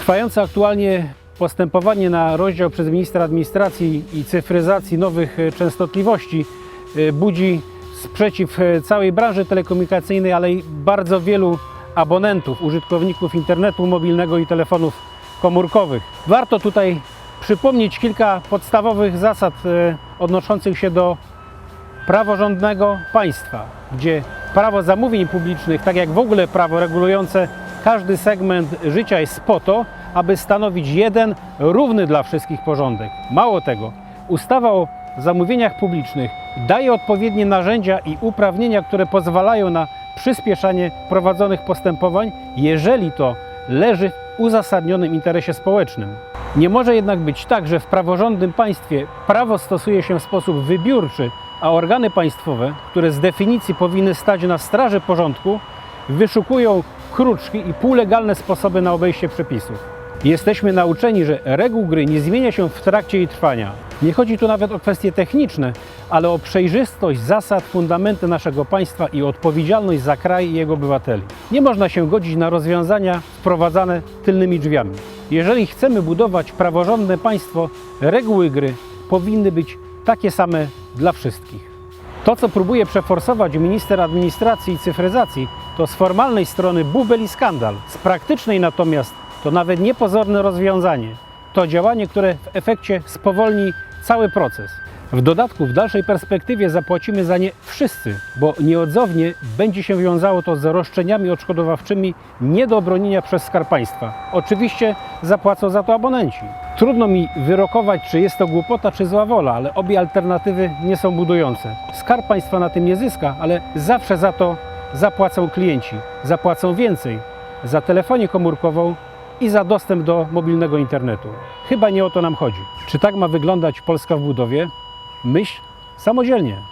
Trwające aktualnie postępowanie na rozdział przez ministra administracji i cyfryzacji nowych e, częstotliwości e, budzi sprzeciw e, całej branży telekomunikacyjnej, ale i bardzo wielu abonentów, użytkowników internetu mobilnego i telefonów komórkowych. Warto tutaj przypomnieć kilka podstawowych zasad odnoszących się do praworządnego państwa, gdzie prawo zamówień publicznych, tak jak w ogóle prawo regulujące każdy segment życia jest po to, aby stanowić jeden równy dla wszystkich porządek. Mało tego, ustawa o zamówieniach publicznych daje odpowiednie narzędzia i uprawnienia, które pozwalają na przyspieszanie prowadzonych postępowań, jeżeli to leży w uzasadnionym interesie społecznym. Nie może jednak być tak, że w praworządnym państwie prawo stosuje się w sposób wybiórczy, a organy państwowe, które z definicji powinny stać na straży porządku, wyszukują kruczki i półlegalne sposoby na obejście przepisów. Jesteśmy nauczeni, że reguł gry nie zmienia się w trakcie jej trwania. Nie chodzi tu nawet o kwestie techniczne, ale o przejrzystość zasad, fundamenty naszego państwa i odpowiedzialność za kraj i jego obywateli. Nie można się godzić na rozwiązania wprowadzane tylnymi drzwiami. Jeżeli chcemy budować praworządne państwo, reguły gry powinny być takie same dla wszystkich. To, co próbuje przeforsować minister administracji i cyfryzacji, to z formalnej strony bubel i skandal. Z praktycznej natomiast to nawet niepozorne rozwiązanie. To działanie, które w efekcie spowolni cały proces. W dodatku w dalszej perspektywie zapłacimy za nie wszyscy, bo nieodzownie będzie się wiązało to z roszczeniami odszkodowawczymi nie do obronienia przez Skarb Państwa. Oczywiście zapłacą za to abonenci. Trudno mi wyrokować, czy jest to głupota, czy zła wola, ale obie alternatywy nie są budujące. Skarb Państwa na tym nie zyska, ale zawsze za to zapłacą klienci. Zapłacą więcej za telefonię komórkową i za dostęp do mobilnego internetu. Chyba nie o to nam chodzi. Czy tak ma wyglądać Polska w budowie? Myśl samodzielnie.